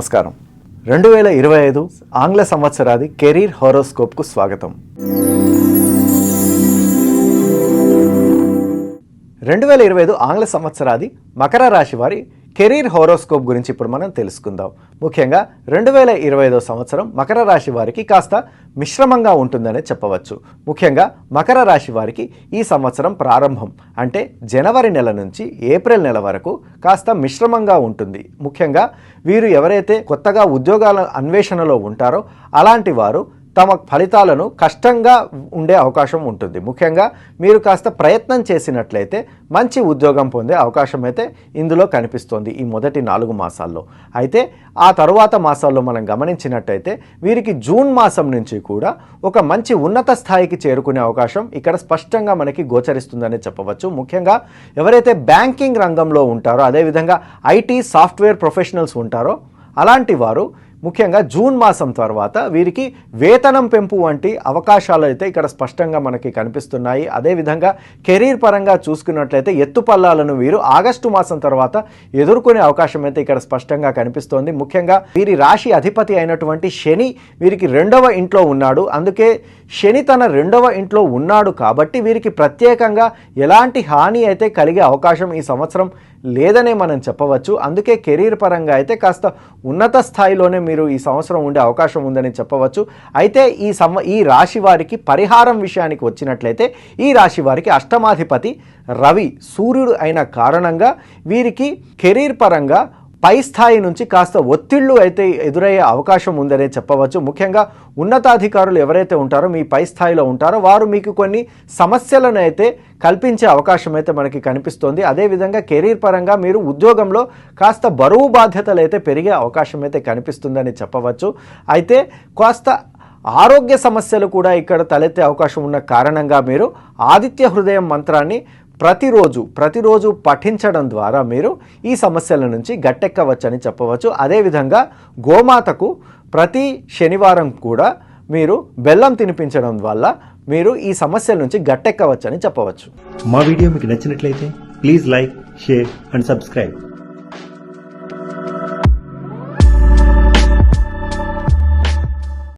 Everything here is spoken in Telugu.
నమస్కారం. రెండు వేల ఇరవై ఐదు ఆంగ్ల సంవత్సరాది కెరీర్ హోరోస్కోప్కు స్వాగతం. రెండు వేల ఇరవై ఐదు ఆంగ్ల సంవత్సరాది మకర రాశి వారి కెరీర్ హోరోస్కోప్ గురించి ఇప్పుడు మనం తెలుసుకుందాం. ముఖ్యంగా రెండు వేల ఇరవై ఐదో సంవత్సరం మకర రాశి వారికి కాస్త మిశ్రమంగా ఉంటుందనే చెప్పవచ్చు. ముఖ్యంగా మకర రాశి వారికి ఈ సంవత్సరం ప్రారంభం అంటే జనవరి నెల నుంచి ఏప్రిల్ నెల వరకు కాస్త మిశ్రమంగా ఉంటుంది. ముఖ్యంగా వీరు ఎవరైతే కొత్తగా ఉద్యోగాల అన్వేషణలో ఉంటారో అలాంటి వారు తమ ఫలితాలను కష్టంగా ఉండే అవకాశం ఉంటుంది. ముఖ్యంగా మీరు కాస్త ప్రయత్నం చేసినట్లయితే మంచి ఉద్యోగం పొందే అవకాశం అయితే ఇందులో కనిపిస్తోంది ఈ మొదటి నాలుగు మాసాల్లో. అయితే ఆ తరువాత మాసాల్లో మనం గమనించినట్టయితే వీరికి జూన్ మాసం నుంచి కూడా ఒక మంచి ఉన్నత స్థాయికి చేరుకునే అవకాశం ఇక్కడ స్పష్టంగా మనకి గోచరిస్తుందని చెప్పవచ్చు. ముఖ్యంగా ఎవరైతే బ్యాంకింగ్ రంగంలో ఉంటారో అదేవిధంగా ఐటీ సాఫ్ట్వేర్ ప్రొఫెషనల్స్ ఉంటారో అలాంటి వారు ముఖ్యంగా జూన్ మాసం తర్వాత వీరికి వేతనం పెంపు వంటి అవకాశాలు అయితే ఇక్కడ స్పష్టంగా మనకి కనిపిస్తున్నాయి. అదేవిధంగా కెరీర్ పరంగా చూసుకున్నట్లయితే ఎత్తుపల్లాలను వీరు ఆగస్టు మాసం తర్వాత ఎదుర్కొనే అవకాశం అయితే ఇక్కడ స్పష్టంగా కనిపిస్తోంది. ముఖ్యంగా వీరి రాశి అధిపతి అయినటువంటి శని వీరికి రెండవ ఇంట్లో ఉన్నాడు. అందుకే శని తన రెండవ ఇంట్లో ఉన్నాడు కాబట్టి వీరికి ప్రత్యేకంగా ఎలాంటి హాని అయితే కలిగే అవకాశం ఈ సంవత్సరం లేదనే మనం చెప్పవచ్చు. అందుకే కెరీర్ పరంగా అయితే కాస్త ఉన్నత స్థాయిలోనే మీరు ఈ సంవత్సరం ఉండే అవకాశం ఉందని చెప్పవచ్చు. అయితే ఈ సంవ ఈ రాశి వారికి పరిహారం విషయానికి వచ్చినట్లయితే ఈ రాశి వారికి అష్టమాధిపతి రవి సూర్యుడు అయిన కారణంగా వీరికి కెరీర్ పరంగా పై స్థాయి నుంచి కాస్త ఒత్తిళ్ళు అయితే ఎదురయ్యే అవకాశం ఉందనే చెప్పవచ్చు. ముఖ్యంగా ఉన్నతాధికారులు ఎవరైతే ఉంటారో మీ పై స్థాయిలో ఉంటారో వారు మీకు కొన్ని సమస్యలను అయితే కల్పించే అవకాశం అయితే మనకి కనిపిస్తోంది. అదేవిధంగా కెరీర్ పరంగా మీరు ఉద్యోగంలో కాస్త బరువు బాధ్యతలు అయితే పెరిగే అవకాశం అయితే కనిపిస్తుందని చెప్పవచ్చు. అయితే కాస్త ఆరోగ్య సమస్యలు కూడా ఇక్కడ తలెత్తే అవకాశం ఉన్న కారణంగా మీరు ఆదిత్య హృదయం మంత్రాన్ని ప్రతిరోజు ప్రతిరోజు పఠించడం ద్వారా మీరు ఈ సమస్యల నుంచి గట్టెక్కవచ్చని చెప్పవచ్చు. అదేవిధంగా గోమాతకు ప్రతి శనివారం కూడా మీరు బెల్లం తినిపించడం వల్ల మీరు ఈ సమస్యల నుంచి గట్టెక్కవచ్చని చెప్పవచ్చు. మా వీడియో మీకు నచ్చినట్లయితే please like share and subscribe.